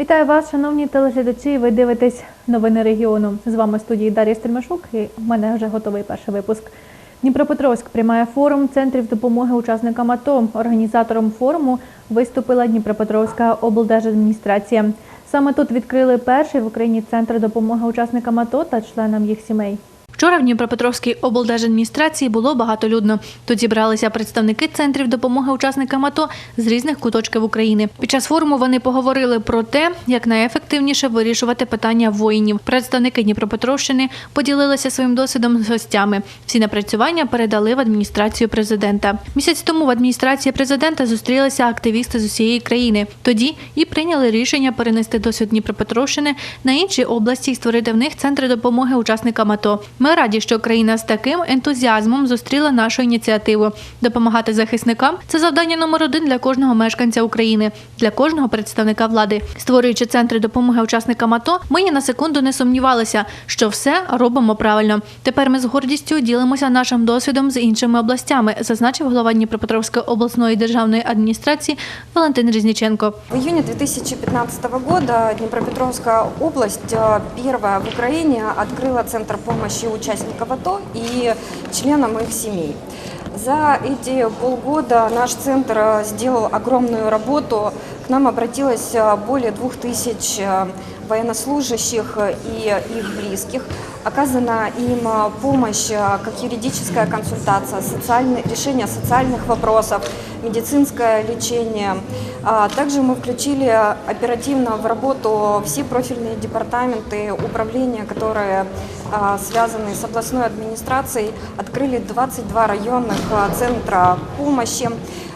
Вітаю вас, шановні телеглядачі. Ви дивитесь новини регіону. З вами студії Дар'я Стельмашук і в мене вже готовий перший випуск. Дніпропетровськ приймає форум центрів допомоги учасникам АТО. Організатором форуму виступила Дніпропетровська облдержадміністрація. Саме тут відкрили перший в Україні центр допомоги учасникам АТО та членам їх сімей. Вчора в Дніпропетровській облдержадміністрації було багатолюдно. Тут зібралися представники центрів допомоги учасникам АТО з різних куточків України. Під час форуму вони поговорили про те, як найефективніше вирішувати питання воїнів. Представники Дніпропетровщини поділилися своїм досвідом з гостями. Всі напрацювання передали в адміністрацію президента. Місяць тому в адміністрації президента зустрілися активісти з усієї країни. Тоді і прийняли рішення перенести досвід Дніпропетровщини на інші області і створити в них центри допомоги учасникам АТО. Ми раді, що країна з таким ентузіазмом зустріла нашу ініціативу. Допомагати захисникам це завдання номер один для кожного мешканця України, для кожного представника влади. Створюючи центри допомоги учасникам АТО, ми ні на секунду не сумнівалися, що все робимо правильно. Тепер ми з гордістю ділимося нашим досвідом з іншими областями, зазначив голова Дніпропетровської обласної державної адміністрації Валентин Різніченко. В июне 2015 года Днепропетровская область э, первая в Украине открыла Центр помощи участников АТО и членам их семей. За эти полгода наш центр э, сделал огромную работу. Нам обратилось э, более двух тысяч э, военнослужащих э, и их близких. Оказана им помощь, как юридическая консультация, социальный, решение социальных вопросов, медицинское лечение. А Также мы включили оперативно в работу все профильные департаменты управления, которые а, связаны с областной администрацией. Открыли 22 районных а, центра помощи.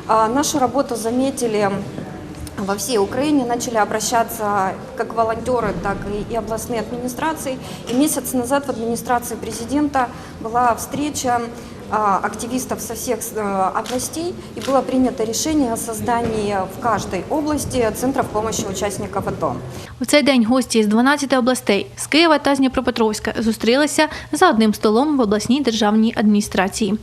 А, Нашу работу заметили во всей Украине начали обращаться как волонтеры, так и, и областные администрации. И месяц назад в администрации президента была встреча а, активистов со всех э, областей, и было принято решение о создании в каждой области центров помощи участников АТО. У цей день гості з 12 областей з Києва та з Дніпропетровська зустрілися за одним столом в обласній державній адміністрації.